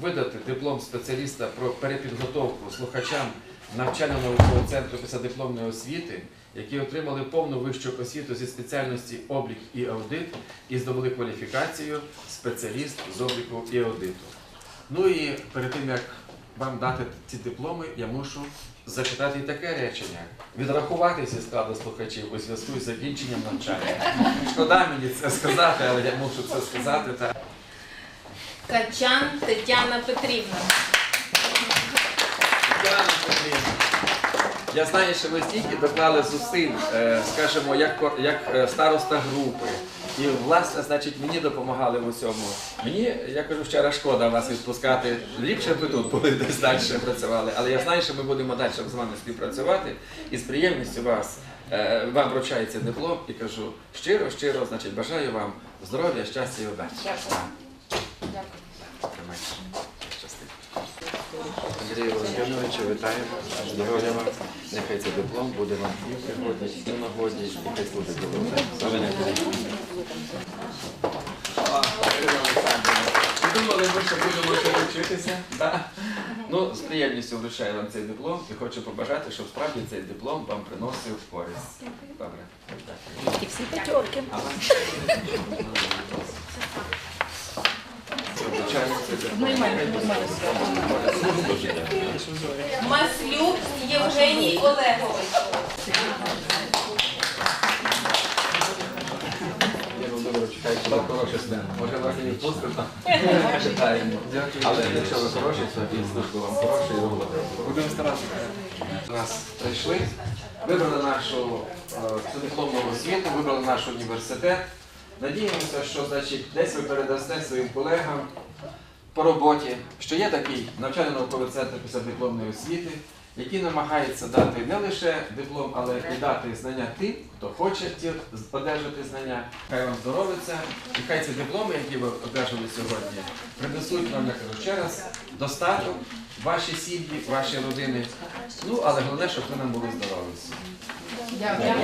видати диплом спеціаліста про перепідготовку слухачам навчально-наукового центру післядипломної освіти, які отримали повну вищу освіту зі спеціальності облік і аудит і здобули кваліфікацію спеціаліст з обліку і аудиту. Ну і перед тим як вам дати ці дипломи, я мушу зачитати і таке речення: відрахуватися складу слухачів у зв'язку з закінченням навчання. Шкода мені це сказати, але я мушу це сказати. Так. Качан Тетяна Петрівна. Тетяна Петрівна, Я знаю, що ви стільки доклали зусиль, е, скажімо, як, як е, староста групи. І власне, значить, мені допомагали в усьому. Мені, я кажу, вчора шкода вас відпускати. Ліпше б ви тут були десь далі працювали. Але я знаю, що ми будемо далі з вами співпрацювати. І з приємністю вас е, вам вручається диплом і кажу щиро, щиро, значить, бажаю вам здоров'я, щастя і удачі. Андрію Володимировичу, вітаємо. Здоров'я вам. Нехай цей диплом буде вам і в і в нагоді, і хай. Бажання Ви думали, ми що будемо ще вчитися? Так. Ну, з приємністю вручаю вам цей диплом і хочу побажати, щоб справді цей диплом вам приносив користь. Добре. І всі п'ятерки. Вручаємо цей диплом. Маслюк Євгеній Олегович. Я Володимир, чекайте, ви хороший студент. Може вас і відпустити? Читаємо. Але якщо ви хороші, то і служба вам хороша і. Будемо старатися. Нас прийшли, вибрали нашу е, дипломну освіту, вибрали наш університет. Надіємося, що значить, десь ви передасте своїм колегам по роботі, що є такий навчально-науковий центр після дипломної освіти, який намагається дати не лише диплом, але і дати знання тим, хто хоче одержати знання. Хай вам здоровиться, і хай ці дипломи, які ви одержали сьогодні, принесуть вам, я кажу ще раз, достаток, ваші сім'ї, ваші родини. Ну, але головне, щоб ви нам були здорові. Дякую.